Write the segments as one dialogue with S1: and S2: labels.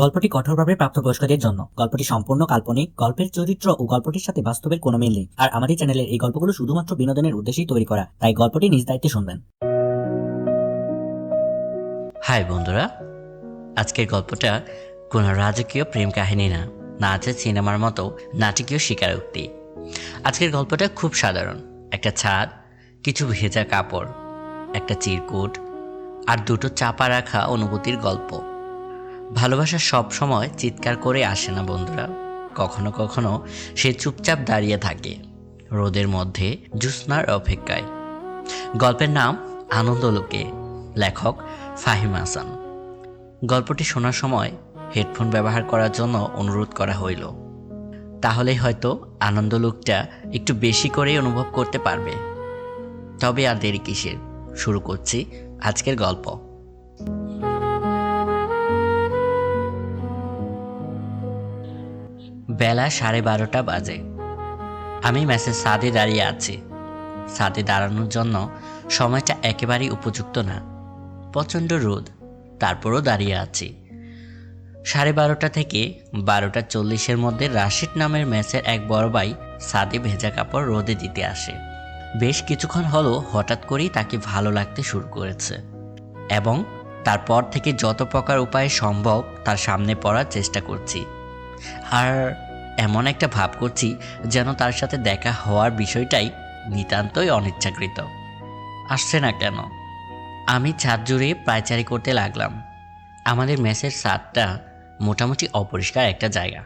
S1: গল্পটি কঠোরভাবে প্রাপ্তবয়স্কদের জন্য। গল্পটি সম্পূর্ণ কাল্পনিক, গল্পের চরিত্র ও গল্পটির সাথে বাস্তবের কোনো মিল নেই। আর আমাদের চ্যানেলের এই গল্পগুলো শুধুমাত্র বিনোদনের উদ্দেশ্যেই তৈরি করা, তাই গল্পটি নিজ দায়িত্বে শুনবেন।
S2: হাই বন্ধুরা, আজকের গল্পটা কোনো রাজকীয় প্রেম কাহিনী না না আছে সিনেমার মতো নাটকীয় স্বীকারোক্তি। আজকের গল্পটা খুব সাধারণ, একটা ছাদ, কিছু ভেজা কাপড়, একটা চিরকুট, আর দুটো চাপা রাখা অনুভূতির গল্প। ভালোবাসা সব সময় চিৎকার করে আসে না বন্ধুরা। কখনো কখনো সে চুপচাপ দাঁড়িয়ে থাকে রোদের মধ্যে জ্যোৎস্নার অপেক্ষায়। গল্পের নাম আনন্দলোকে লেখক ফাহিম হাসান। গল্পটি শোনার সময় হেডফোন ব্যবহার করার জন্য অনুরোধ করা হইল। তাহলে হয়তো আনন্দলোকটা একটু বেশি করেই অনুভব করতে পারবে। তবে আর দেরি কিসের? শুরু করছি আজকের গল্প। সাড়ে বারোটা বাজে। আমি ম্যাসের সাদে দাঁড়িয়ে আছি। সাদে দাঁড়ানোর জন্য সময়টা একেবারেই উপযুক্ত না। প্রচণ্ড রোদ, তারপরও দাঁড়িয়ে আছি। সাড়ে বারোটা থেকে বারোটা চল্লিশের মধ্যে রাশিদ নামের ম্যাচের এক বড় ভাই সাদে ভেজা কাপড় রোদে দিতে আসে। বেশ কিছুক্ষণ হলো হঠাৎ করেই তাকে ভালো লাগতে শুরু করেছে এবং তারপর থেকে যত প্রকার উপায়ে সম্ভব তার সামনে পড়ার চেষ্টা করছি। আর এমন একটা ভাব করছি যেন তার সাথে দেখা হওয়ার বিষয়টাই নিতান্তই অনিচ্ছাকৃত। আসছে না কেন? আমি ছাদ জুড়ে পায়চারি করতে লাগলাম। আমাদের মেসের ছাদটা মোটামুটি অপরিষ্কার একটা জায়গা।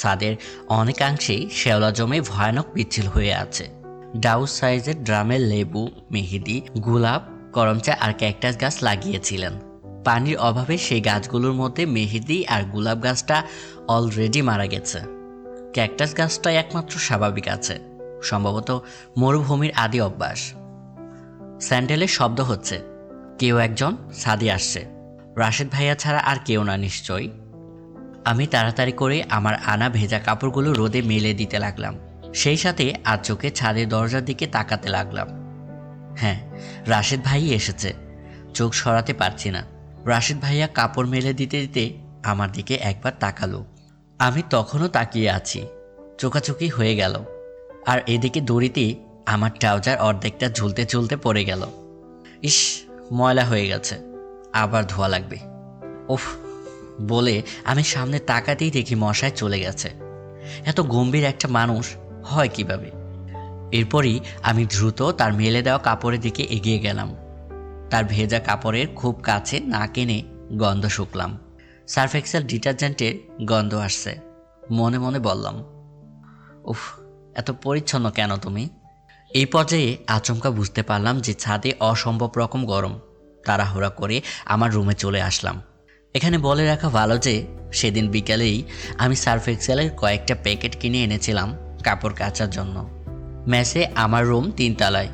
S2: ছাদের অনেকাংশেই শেওলা জমে ভয়ানক পিচ্ছিল হয়ে আছে। ডাউস সাইজের ড্রামের লেবু, মেহেদি, গোলাপ, করমচা আর ক্যাকটাস গাছ লাগিয়েছিলেন। পানির অভাবে সেই গাছগুলোর মধ্যে মেহেদি আর গোলাপ গাছটা অলরেডি মারা গেছে। ক্যাকটাস গাছটাই একমাত্র স্বাভাবিক আছে, সম্ভবত মরুভূমির আদি অভ্যাস। স্যান্ডেলের শব্দ হচ্ছে, কেউ একজন সাদি আসছে। রাশেদ ভাইয়া ছাড়া আর কেউ না নিশ্চয়ই আমি তাড়াতাড়ি করে আমার আনা ভেজা কাপড়গুলো রোদে মেলে দিতে লাগলাম, সেই সাথে আর চোখে ছাদের দরজার দিকে তাকাতে লাগলাম। হ্যাঁ রাশেদ ভাই এসেছে, চোখ সরাতে পারছি না। রাশেদ ভাইয়া কাপড় মেলে দিতে দিতে আমার দিকে একবার তাকালো। আমি তখনও তাকিয়ে আছি। চোখাচোখি হয়ে গেল। আর এদিকে দড়িতে আমার ট্রাউজার অর্ধেকটা ঝুলতে ঝুলতে পড়ে গেল। ইস, ময়লা হয়ে গেছে। আবার ধোয়া লাগবে। ওফ বলে আমি সামনে তাকাতেই দেখি মশায় চলে গেছে। এত গম্ভীর একটা মানুষ হয় কীভাবে? এরপরই আমি দ্রুত তার মেলে দেওয়া কাপড়ের দিকে এগিয়ে গেলাম। তার ভেজা কাপড়ের খুব কাছে না কেনে গন্ধ শুকলাম। সার্ফ এক্সেল ডিটারজেন্টের গন্ধ আসছে। মনে মনে বললাম উফ, এত পরিচ্ছন্ন কেন তুমি? এই পর্যায়ে আচমকা বুঝতে পারলাম যে ছাদে অসম্ভব রকম গরম। তাড়াহুড়া করে আমার রুমে চলে আসলাম। এখানে বলে রাখা ভালো যে, সেদিন বিকালেই আমি সার্ফ এক্সেলের কয়েকটা প্যাকেট কিনে এনেছিলাম কাপড় কাচার জন্য। ম্যাসে আমার রুম তিনতলায়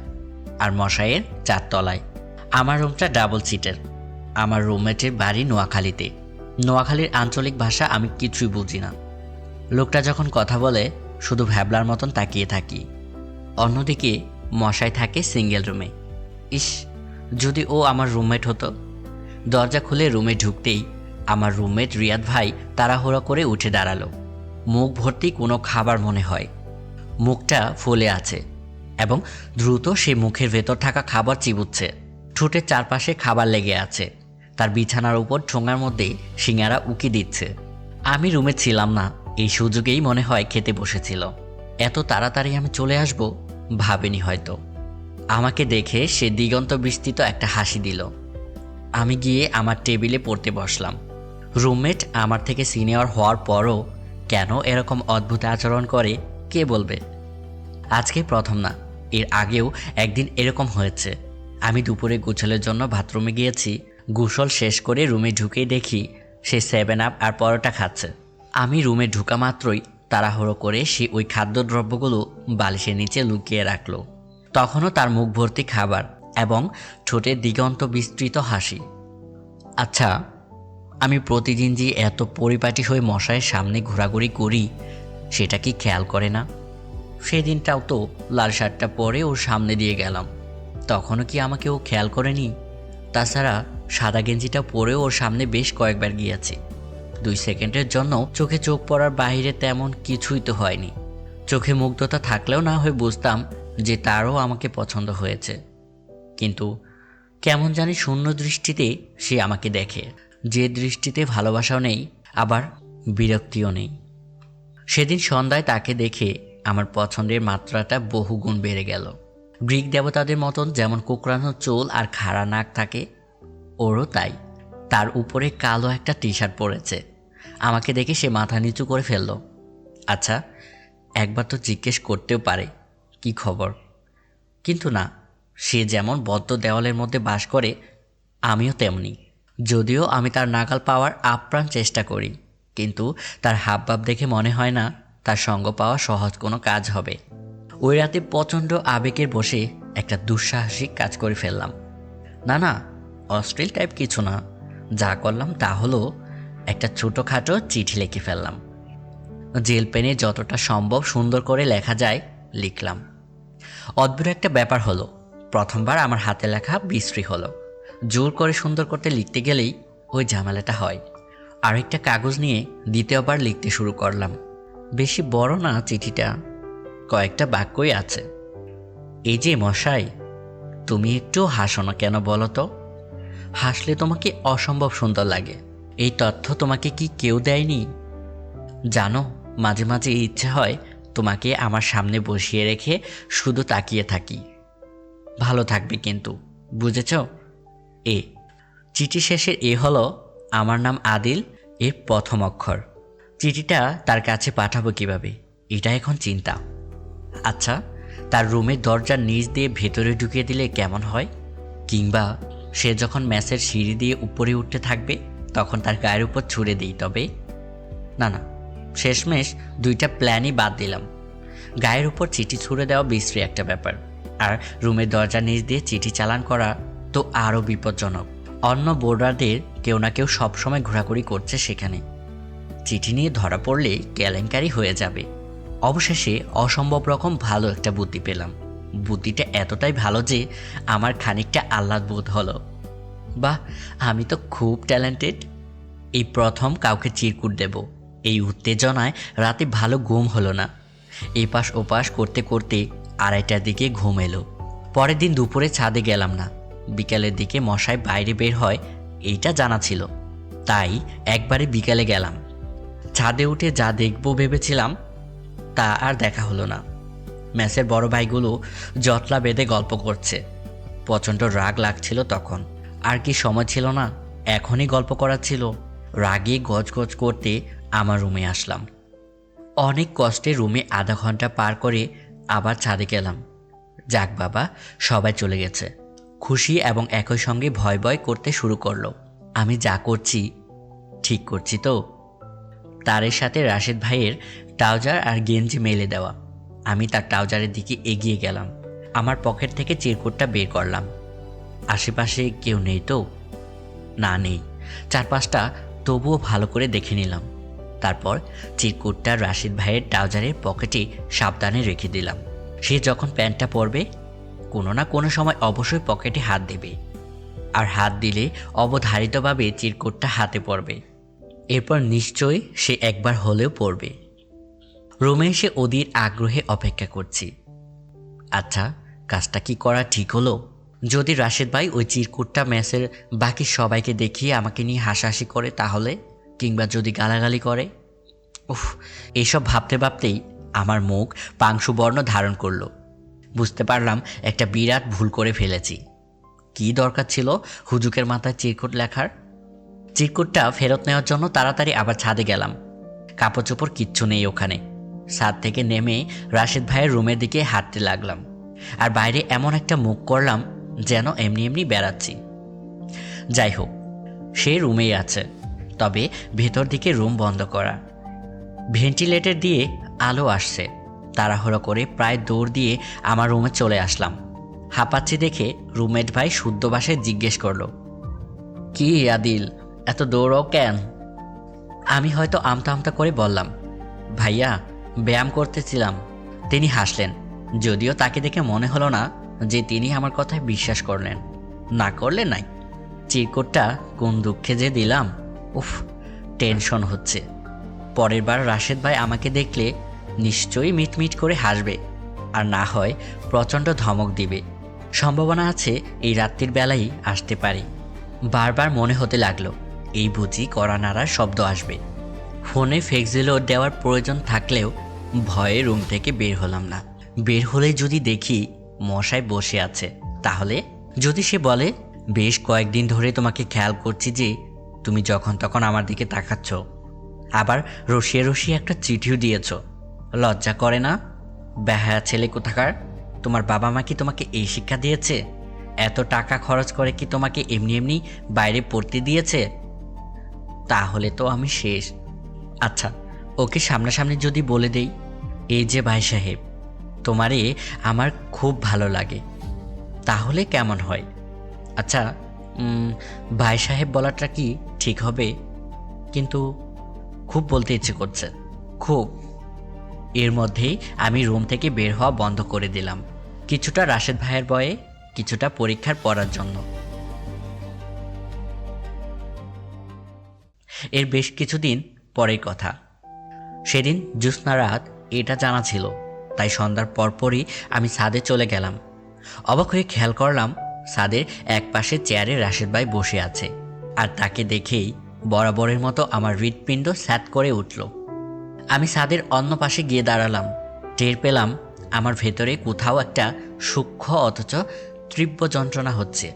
S2: আর মশাইয়ের চারতলায়। আমার রুমটা ডাবল সিটের। আমার রুমমেটের বাড়ি নোয়াখালীতে। নোয়াখালীর আঞ্চলিক ভাষা আমি কিছুই বুঝি না। লোকটা যখন কথা বলে শুধু ভ্যাবলার মতন তাকিয়ে থাকি। অন্যদিকে মশাই থাকে সিঙ্গেল রুমে। ইস, যদি ও আমার রুমমেট হতো? দরজা খুলে রুমে ঢুকতেই আমার রুমমেট রিয়াদ ভাই তাড়াহুড়ো করে উঠে দাঁড়াল। মুখ ভর্তি কোনো খাবার মনে হয়। মুখটা ফুলে আছে এবং দ্রুত সে মুখের ভেতর থাকা খাবার চিবুচ্ছে। ঠোঁটের চারপাশে খাবার লেগে আছে। তার বিছানার উপর ঠোঙার মধ্যে সিঙ্গারা উকি দিচ্ছে। আমি রুমে ছিলাম না। এই সুযোগেই মনে হয় খেতে বসেছিল। এত তাড়াতাড়ি আমি চলে আসব? ভাবেনি হয়তো। আমাকে দেখে সে দিগন্ত বিস্তৃত একটা হাসি দিল। আমি গিয়ে আমার টেবিলে পড়তে বসলাম। রুমমেট আমার থেকে সিনিয়র হওয়ার পরও কেন এরকম অদ্ভুত আচরণ করে, কে বলবে? আজকে প্রথম না, এর আগেও একদিন এরকম হয়েছে। আমি দুপুরে গোছলের জন্য বাথরুমে গিয়েছি, গোসল শেষ করে রুমে ঢুকেই দেখি সে সেভেন আপ আর পরোটা খাচ্ছে। আমি রুমে ঢুকা মাত্রই তাড়াহুড়ো করে সে ওই খাদ্যদ্রব্যগুলো বালিশের নিচে লুকিয়ে রাখল। তখনও তার মুখ ভর্তি খাবার এবং ঠোঁটের দিগন্ত বিস্তৃত হাসি। আচ্ছা আমি প্রতিদিন যে এত পরিপাটি হয়ে মশায়ের সামনে ঘোরাঘুরি করি, সেটা কি খেয়াল করে না? সেদিনটাও তো লাল শার্টটা পরে ওর সামনে দিয়ে গেলাম। তখনও কি আমাকে ও খেয়াল করেনি? তাছাড়া সাদা গেঞ্জিটা পরেও ওর সামনে বেশ কয়েকবার গিয়েছি। দুই সেকেন্ডের জন্য চোখে চোখ পড়ার বাইরে তেমন কিছুই তো হয়নি। চোখে মুগ্ধতা থাকলেও না হয় বুঝতাম যে তারও আমাকে পছন্দ হয়েছে। কিন্তু কেমন জানি শূন্য দৃষ্টিতে সে আমাকে দেখে। যে দৃষ্টিতে ভালোবাসাও নেই, আবার বিরক্তিও নেই। সেদিন সন্ধ্যায় তাকে দেখে আমার পছন্দের মাত্রাটা বহুগুণ বেড়ে গেল। গ্রিক দেবতাদের মতন যেমন কোকড়ানো চোল আর খাড়া নাক থাকে, ওরও তাই। তার উপরে কালো একটা টি শার্ট পরেছে। আমাকে দেখে সে মাথা নিচু করে ফেলল। আচ্ছা একবার তো জিজ্ঞেস করতেও পারে, কি খবর? কিন্তু না, সে যেমন বদ্ধ দেওয়ালের মধ্যে বাস করে, আমিও তেমনি। যদিও আমি তার নাগাল পাওয়ার আপ্রাণ চেষ্টা করি, কিন্তু তার হাবভাব দেখে মনে হয় না তার সঙ্গ পাওয়া সহজ কোনো কাজ হবে। ওই রাতে প্রচণ্ড আবেগের বসে একটা দুঃসাহসিক কাজ করে ফেললাম। না না অস্ট্রেল টাইপ কিছু না। যা করলাম তা হলো একটা ছোটোখাটো চিঠি লিখে ফেললাম। জেল পেনে যতটা সম্ভব সুন্দর করে লেখা যায়, লিখলাম। অদ্ভুত একটা ব্যাপার হলো, প্রথমবার আমার হাতে লেখা বিশ্রী হলো। জোর করে সুন্দর করতে লিখতে গেলেই ওই ঝামেলাটা হয়। আরেকটা কাগজ নিয়ে দ্বিতীয়বার লিখতে শুরু করলাম। বেশি বড় না চিঠিটা, কয়েকটা বাক্যই আছে। এই যে মশাই, তুমি একটু হাসো না কেন বলো তো? হাসলে তোমাকে অসম্ভব সুন্দর লাগে। এই তথ্য তোমাকে কি কেউ দেয়নি? জানো, মাঝে মাঝে ইচ্ছে হয় তোমাকে আমার সামনে বসিয়ে রেখে শুধু তাকিয়ে থাকি। ভালো থাকবে কিন্তু, বুঝেছ? এ। চিঠি শেষের এ হলো, আমার নাম আদিল এর প্রথম অক্ষর। চিঠিটা তার কাছে পাঠাবো কীভাবে? এটা এখন চিন্তা। আচ্ছা তার রুমের দরজার নিচ দিয়ে ভেতরে ঢুকিয়ে দিলে কেমন হয়? কিংবা সে যখন ম্যাসের সিঁড়ি দিয়ে উপরে উঠতে থাকবে তখন তার গায়ের উপর ছুড়ে দিই, তবে? না না, শেষমেশ দুইটা প্ল্যানই বাদ দিলাম। গায়ের উপর চিঠি ছুড়ে দেওয়া বিশ্রী একটা ব্যাপার। আর রুমের দরজার নিচ দিয়ে চিঠি চালান করা তো আরও বিপজ্জনক। অন্য বোর্ডারদের কেউ না কেউ সবসময় ঘোরাঘুরি করছে সেখানে। চিঠি নিয়ে ধরা পড়লে কেলেঙ্কারি হয়ে যাবে। অবশেষে অসম্ভব রকম ভালো একটা বুদ্ধি পেলাম। বুদ্ধিটা এতটাই ভালো যে আমার খানিকটা আহ্লাদ বোধ হলো। বাহ, আমি তো খুব ট্যালেন্টেড এই প্রথম কাউকে চিরকুট দেব। এই উত্তেজনায় রাতে ভালো ঘুম হলো না। এপাশ ওপাশ করতে করতে আড়াইটার দিকে ঘুম এলো। পরের দিন দুপুরে ছাদে গেলাম না। বিকালের দিকে মশাই বাইরে বের হয়, এইটা জানা ছিল। তাই একবারে বিকালে গেলাম। ছাদে উঠে যা দেখব ভেবেছিলাম, তা আর দেখা হলো না। ম্যাচের বড় ভাইগুলো জটলা বেঁধে গল্প করছে। প্রচণ্ড রাগ লাগছিল তখন। আর কি সময় ছিল না, এখনই গল্প করার ছিল। রাগে গজগজ করতে আমার রুমে আসলাম। অনেক কষ্টে রুমে আধা ঘণ্টা পার করে আবার ছাদে গেলাম। যাক বাবা, সবাই চলে গেছে। খুশি এবং একই সঙ্গে ভয় ভয় করতে শুরু করল। আমি যা করছি, ঠিক করছি তো? তারের সাথে রাশেদ ভাইয়ের ট্রাউজার আর গেঞ্জি মেলে দেওয়া। আমি তার ট্রাউজারের দিকে এগিয়ে গেলাম। আমার পকেট থেকে চিরকুটটা বের করলাম। আশেপাশে কেউ নেই তো? না, নেই। চারপাশটা তবুও ভালো করে দেখে নিলাম। তারপর চিরকুটটা রাশিদ ভাইয়ের ট্রাউজারের পকেটে সাবধানে রেখে দিলাম। সে যখন প্যান্টটা পরবে, কোনো না কোনো সময় অবশ্যই পকেটে হাত দেবে। আর হাত দিলে অবধারিতভাবে চিরকুটটা হাতে পড়বে। এরপর নিশ্চয়ই সে একবার হলেও পড়বে রুমে এসে ওদির আগ্রহে অপেক্ষা করছি। আচ্ছা কাজটা কি করা ঠিক হলো? যদি রাশেদ ভাই ওই চিরকুটটা ম্যাচের বাকি সবাইকে দেখিয়ে আমাকে নিয়ে হাসাহাসি করে তাহলে? কিংবা যদি গালাগালি করে? উফ এইসব ভাবতে ভাবতেই আমার মুখ পাংশুবর্ণ ধারণ করল। বুঝতে পারলাম একটা বিরাট ভুল করে ফেলেছি। কি দরকার ছিল হুজুকের মাথায় চিরকুট লেখার? চিরকুটটা ফেরত নেওয়ার জন্য তাড়াতাড়ি আবার ছাদে গেলাম। কাপড় চোপড় কিচ্ছু নেই ওখানে। ছাদ থেকে নেমে রাশেদ ভাইয়ের রুমের দিকে হাঁটতে লাগলাম। আর বাইরে এমন একটা মুখ করলাম যেন এমনি এমনি বেড়াচ্ছি। যাই হোক সে রুমেই আছে। তবে ভেতর দিকে রুম বন্ধ করা। ভেন্টিলেটর দিয়ে আলো আসছে। তাড়াহুড়ো করে প্রায় দৌড় দিয়ে আমার রুমে চলে আসলাম। হাঁপাচ্ছি দেখে রুমমেট ভাই শুদ্ধ ভাষায় জিজ্ঞেস করল, কি আদিল, এত দৌড়ও কেন? আমি হয়তো আমতা আমতা করে বললাম, ভাইয়া, ব্যায়াম করতেছিলাম। তিনি হাসলেন, যদিও তাকে দেখে মনে হলো না যে তিনি আমার কথায় বিশ্বাস করলেন। না করলে নাই। চিরকুটটা কোন দুঃখে যে দিলাম, উফ, টেনশন হচ্ছে। পরের বার রাশেদ ভাই আমাকে দেখলে নিশ্চয়ই মিটমিট করে হাসবে। আর না হয় প্রচণ্ড ধমক দিবে। সম্ভাবনা আছে এই রাত্রির বেলাই আসতে পারি। বারবার মনে হতে লাগল, এই বুঝি কড়া নাড়ার শব্দ আসবে। ফোনে ফেক্সিলো দেওয়ার প্রয়োজন থাকলেও ভয়ে রুম থেকে বের হলাম না। বের হলে যদি দেখি মশায় বসে আছে। তাহলে? যদি সে বলে, বেশ কয়েকদিন ধরে তোমাকে খেয়াল করছি যে তুমি যখন তখন আমার দিকে তাকাচ্ছ। আবার রসিয়ে রসিয়ে একটা চিঠিও দিয়েছ। লজ্জা করে না? বেহায়া ছেলে কোথাকার? তোমার বাবা মা কি তোমাকে এই শিক্ষা দিয়েছে? এত টাকা খরচ করে কি তোমাকে এমনি এমনি বাইরে পড়তে দিয়েছে? তাহলে তো আমি শেষ। আচ্ছা ওকে সামনাসামনি যদি বলে দেই, এই যে ভাই সাহেব তোমারে আমার খুব ভালো লাগে। তাহলে কেমন হয়? আচ্ছা ভাই সাহেব বলাটা কি ঠিক হবে? কিন্তু খুব বলতে ইচ্ছে করছে। খুব। এর মধ্যেই আমি রুম থেকে বের হওয়া বন্ধ করে দিলাম। কিছুটা রাশেদ ভাইয়ের বয়ে, কিছুটা পরীক্ষার পড়ার জন্য। এর বেশ কিছুদিন পরের কথা। সেদিন জ্যোৎস্না রাত এটা জানা ছিল। তাই সন্ধ্যার পরপরই আমি ছাদে চলে গেলাম। অবাক হয়ে খেয়াল করলাম ছাদের এক পাশে চেয়ারে রাশেদ ভাই বসে আছে আর তাকে দেখেই বরাবরের মতো আমার হৃৎপিণ্ড স্যাত করে উঠল। আমি ছাদের অন্য পাশে গিয়ে দাঁড়ালাম। টের পেলাম আমার ভেতরে কোথাও একটা সূক্ষ্ম অথচ তীব্র যন্ত্রণা হচ্ছে।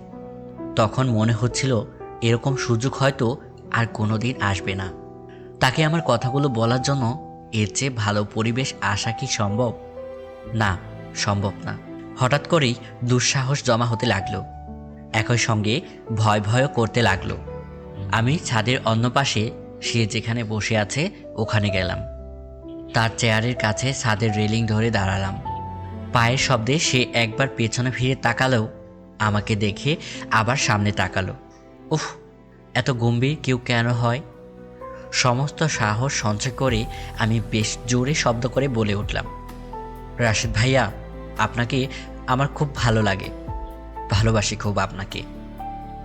S2: তখন মনে হচ্ছিল এরকম সুযোগ হয়তো আর কোনোদিন আসবে না। তাকে আমার কথাগুলো বলার জন্য এর চেয়ে ভালো পরিবেশ আসা কি সম্ভব? না, সম্ভব না। হঠাৎ করেই দুঃসাহস জমা হতে লাগল। একই সঙ্গে ভয় ভয়ও করতে লাগল। আমি ছাদের অন্য পাশে, সে যেখানে বসে আছে, ওখানে গেলাম। তার চেয়ারের কাছে ছাদের রেলিং ধরে দাঁড়ালাম। পায়ের শব্দে সে একবার পেছনে ফিরে তাকালেও আমাকে দেখে আবার সামনে তাকালো। উফ, এত গম্ভীর কেউ কেন হয়? সমস্ত সাহস সঞ্চয় করে আমি বেশ জোরে শব্দ করে বলে উঠলাম। রাশেদ ভাইয়া, আপনাকে আমার খুব ভালো লাগে। ভালোবাসি খুব আপনাকে।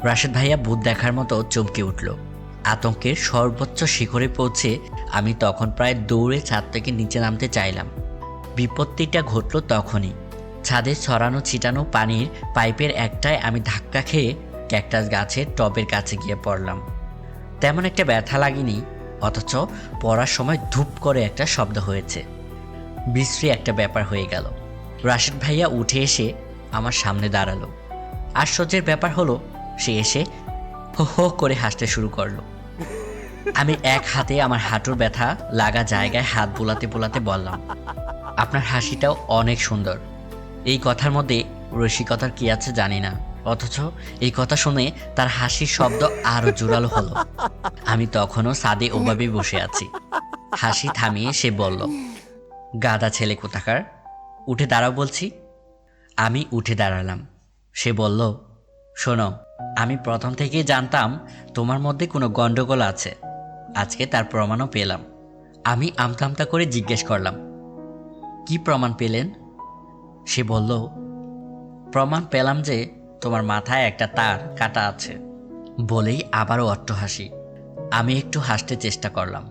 S2: রাশেদ ভাইয়া ভূত দেখার মতো চমকে উঠল। আতঙ্কের সর্বোচ্চ শিখরে পৌঁছে আমি তখন প্রায় দৌড়ে ছাদ থেকে নিচে নামতে চাইলাম। বিপত্তিটা ঘটল তখনই। ছাদে ছড়ানো ছিটানো পানির পাইপের একটায় আমি ধাক্কা খেয়ে ক্যাকটাস গাছের টবের কাছে গিয়ে পড়লাম। তেমন একটা ব্যথা লাগেনি, অথচ পড়ার সময় ধূপ করে একটা শব্দ হয়েছে। বিশ্রী একটা ব্যাপার হয়ে গেল। রাশেদ ভাইয়া উঠে এসে আমার সামনে দাঁড়াল। আশ্চর্যের ব্যাপার হলো, সে এসে হো হো করে হাসতে শুরু করল। আমি এক হাতে আমার হাঁটুর ব্যথা লাগা জায়গায় হাত বোলাতে বোলাতে বললাম, আপনার হাসিটাও অনেক সুন্দর। এই কথার মধ্যে রসিকতার কি আছে জানি না। অথচ এই কথা শুনে তার হাসির শব্দ আরও জোরালো হলো। আমি তখনও সাদে ওভাবে বসে আছি। হাসি থামিয়ে সে বলল গাদা ছেলে কোথাকার? উঠে দাঁড়াও বলছি। আমি উঠে দাঁড়ালাম। সে বলল, শোনো, আমি প্রথম থেকেই জানতাম তোমার মধ্যে কোনো গণ্ডগোল আছে। আজকে তার প্রমাণও পেলাম। আমি আমতামতা করে জিজ্ঞেস করলাম, কি প্রমাণ পেলেন? সে বলল, প্রমাণ পেলাম যে তোমার মাথায় একটা তার কাটা আছে। বলেই আবারও হাসি আমি একটু হাসতে চেষ্টা করলাম।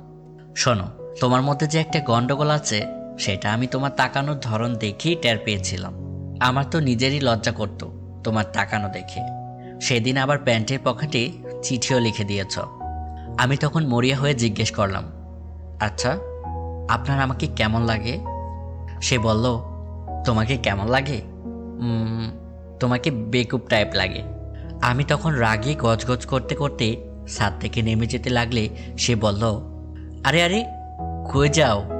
S2: শোনো, তোমার মধ্যে যে একটা গন্ডগোল আছে সেটা আমি তোমার তাকানোর ধরন দেখেই টের পেয়েছিলাম। আমার তো নিজেরই লজ্জা করতো তোমার তাকানো দেখে। সেদিন আবার প্যান্টের পকেটে চিঠিও লিখে দিয়েছ। আমি তখন মরিয়া হয়ে জিজ্ঞেস করলাম আচ্ছা আপনার আমাকে কেমন লাগে? সে বলল, তোমাকে কেমন লাগে? তোমাকে বেকুব টাইপ লাগে। আমি তখন রাগে গজগজ করতে করতে ছাদ থেকে নেমে যেতে লাগলে সে বলল, আরে আরে, কই যাও?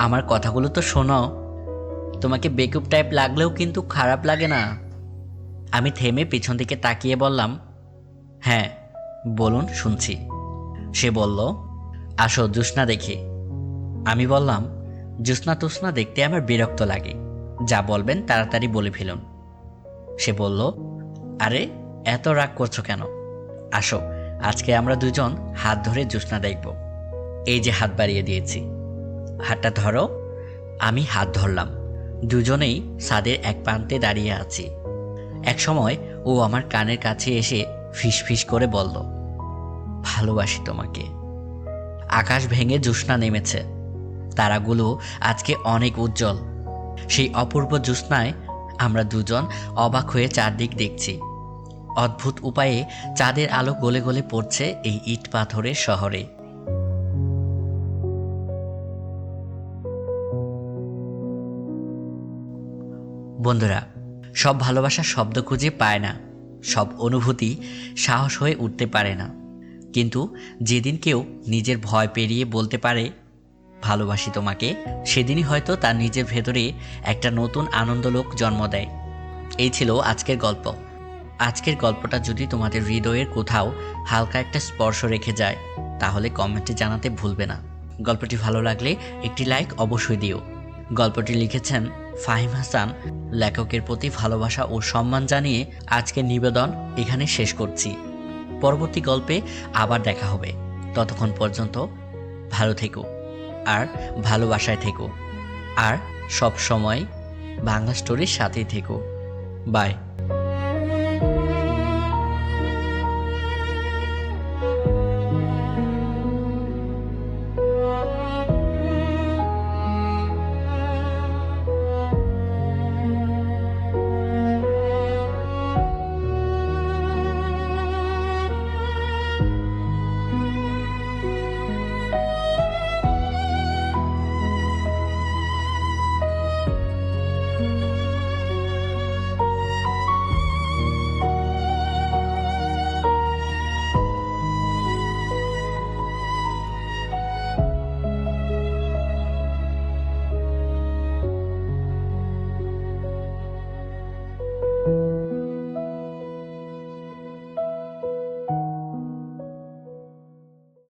S2: আমার কথাগুলো তো শোনো তোমাকে বেকুব টাইপ লাগলেও কিন্তু খারাপ লাগে না। আমি থেমে পিছন দিকে তাকিয়ে বললাম হ্যাঁ বলুন, শুনছি। সে বলল, আসো, জ্যোৎস্না দেখি। আমি বললাম, জ্যোৎস্না তুষ্না দেখতে আমার বিরক্ত লাগে। যা বলবেন তাড়াতাড়ি বলে ফেলুন। সে বলল, আরে, এত রাগ করছ কেন? আসো, আজকে আমরা দুজন হাত ধরে জ্যোৎস্না দেখব। এই যে হাত বাড়িয়ে দিয়েছি। হাতটা ধরো। আমি হাত ধরলাম। দুজনেই ছাদের এক প্রান্তে দাঁড়িয়ে আছি। এক সময় ও আমার কানের কাছে এসে ফিস ফিস করে বলল, ভালোবাসি তোমাকে। আকাশ ভেঙে জ্যোৎস্না নেমেছে। তারাগুলো আজকে অনেক উজ্জ্বল। সেই অপূর্ব জ্যোৎস্নায় আমরা দুজন অবাক হয়ে চারদিক দেখছি। অদ্ভুত উপায়ে চাঁদের আলো গলে গলে পড়ছে এই ইট পাথরের শহরে। বন্ধুরা, সব ভালোবাসা শব্দ খুঁজে পায় না। সব অনুভূতি সাহস হয়ে উঠতে পারে না। কিন্তু যেদিন কেউ নিজের ভয় পেরিয়ে বলতে পারে, ভালোবাসি তোমাকে, সেদিনই হয়তো তার নিজের ভেতরে একটা নতুন আনন্দলোক জন্ম দেয়। এই ছিল আজকের গল্প। আজকের গল্পটা যদি তোমাদের হৃদয়ের কোথাও হালকা একটা স্পর্শ রেখে যায়, তাহলে কমেন্টে জানাতে ভুলবে না। গল্পটি ভালো লাগলে একটি লাইক অবশ্যই দিও। গল্পটি লিখেছেন ফাহিম হাসান, লেখকের প্রতি ভালোবাসা ও সম্মান জানিয়ে আজকের নিবেদন এখানে শেষ করছি। পরবর্তী গল্পে আবার দেখা হবে। ততক্ষণ পর্যন্ত ভালো থেকো আর ভালোবাসায় থেকো আর সব সময় বাংলা স্টোরির সাথেই থেকো। বাই।